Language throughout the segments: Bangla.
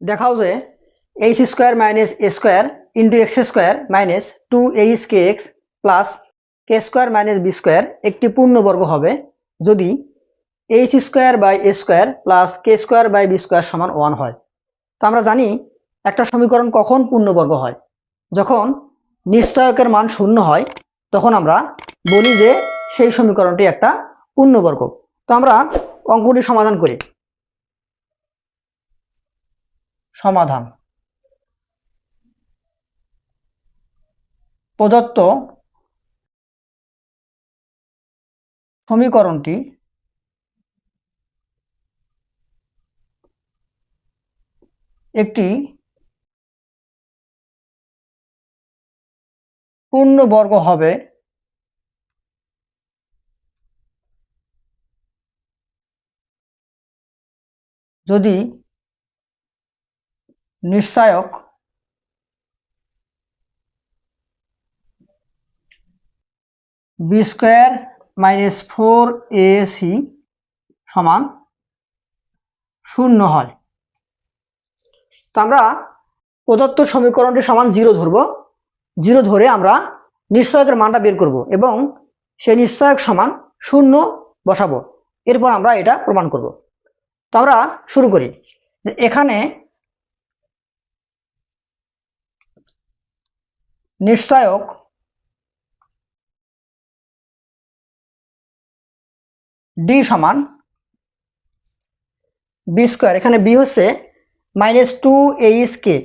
দেখাও যে H square minus A square into X square minus two H K X plus K square minus B square একটি পূর্ণবর্গ হবে যদি H square by A square plus K square by B square সমান ওয়ান হয়। তো আমরা জানি একটা সমীকরণ কখন পূর্ণবর্গ হয়। যখন নিশ্চয়কের মান শূন্য হয়, তখন আমরা বলি যে সেই সমীকরণটি একটা পূর্ণবর্গ। তো আমরা অঙ্কটি সমাধান করি। সমাধান। প্রদত্ত সমীকরণটি একটি পূর্ণবর্গ হবে যদি নিশ্চায়ক। B square minus four A C সমান শূন্য হয়। তো আমরা প্রদত্ত সমীকরণটি সমান জিরো ধরব। জিরো ধরে আমরা নিশ্চয়কের মানটা বের করব এবং সেই নিশ্চয়ক সমান শূন্য বসাবো। এরপর আমরা এটা প্রমাণ করব। তো আমরা শুরু করি এখানে নিশ্চয়ক। ডি সমান বি স্কোয়ার এখানে বি হচ্ছে minus two H K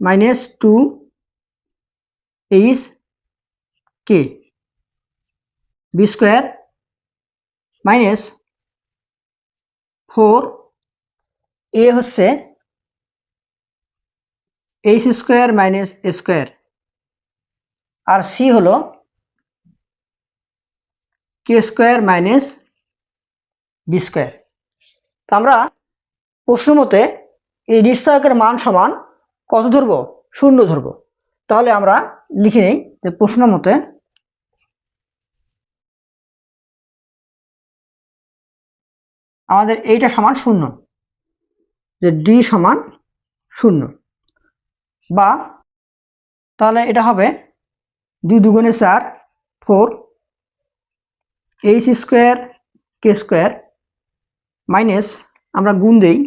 minus two H K B square minus four A হচ্ছে এইচ স্কোয়ার মাইনাস স্কোয়ার আর সি হলো K square minus B square তো আমরা প্রশ্ন মতে এই নিশ্চয়কের মান সমান কত ধরবো? শূন্য ধরবো। তাহলে আমরা লিখে নেই যে প্রশ্ন মতে আমাদের এইটা সমান শূন্য, যে ডি সমান শূন্য। বা তাহলে এটা হবে দুই দুগুণে চার, four, H square, K square, minus আমরা গুণ দেই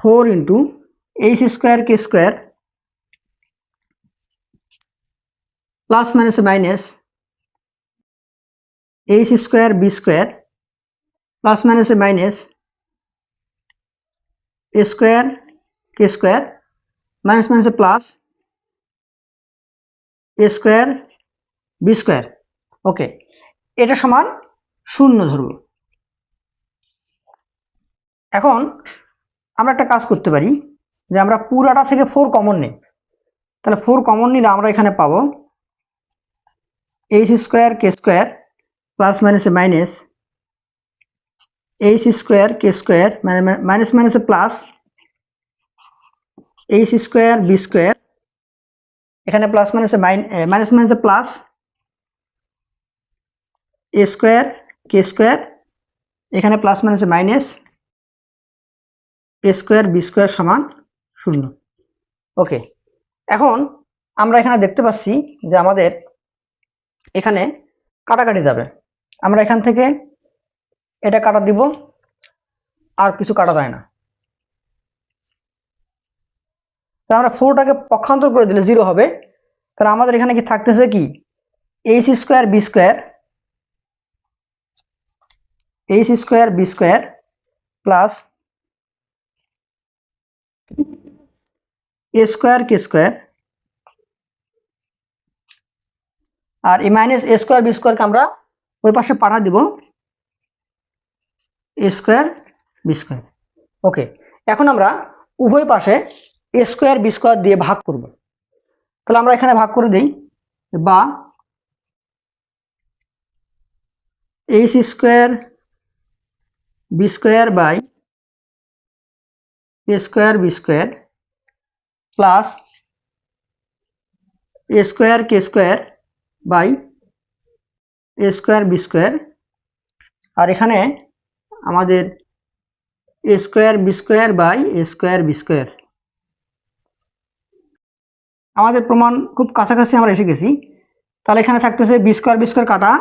four into H square, K square, plus minus minus H square, B square, plus minus minus square, K square minus minus plus A square B square okay এটা সমান শূন্য ধরব এখন আমরা একটা কাজ করতে পারি, যে আমরা পুরাটা থেকে ফোর কমন নিই। তাহলে ফোর কমন নিলে আমরা এখানে পাবো H square K square plus মাইনাসে minus H square K square minus মাইনাসে plus H square B square এখানে প্লাস মানে মাইনাসে মাইনাস মানে হচ্ছে plus A square K square এখানে প্লাস মানে হচ্ছে minus A square B square সমান শূন্য। ওকে এখন আমরা এখানে দেখতে পাচ্ছি যে আমাদের এখানে কাটাকাটি যাবে। আমরা এখান থেকে এটা কাটা দিব, আর কিছু কাটা যায় না। তা আমরা ফোরটাকে পক্ষান্তর করে দিলে জিরো হবে। তাহলে আমাদের এখানে কি থাকতেছে কি? H square B square H square B square plus A square K square আর এই মাইনাস এ স্কোয়ার বি স্কোয়ারকে আমরা ওই পাশে পাঠা দিব। A square B square okay এখন আমরা উভয় পাশে এ স্কোয়ার বি স্কোয়ার দিয়ে ভাগ করব। তাহলে আমরা এখানে ভাগ করে দিই। বা H square B square by A square B square plus A square K square by A square B square আর এখানে আমাদের A square B square by A square B square আমাদের প্রমাণ খুব কাছাকাছি আমরা এসে গেছি। তাহলে এখানে থাকতেছে বি স্কোয়ার বি স্কোয়ার কাটা।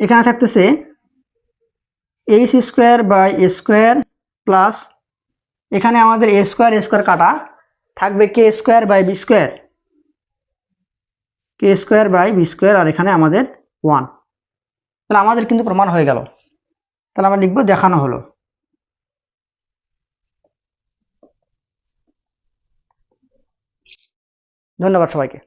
এখানে থাকতেছে H square by A square plus এখানে আমাদের এ স্কোয়ার এ স্কোয়ার কাটা। থাকবে K square by B square K square by B square আর এখানে আমাদের ওয়ান তাহলে আমাদের কিন্তু প্রমাণ হয়ে গেল। তাহলে আমরা লিখব দেখানো হলো। ধন্যবাদ সবাইকে।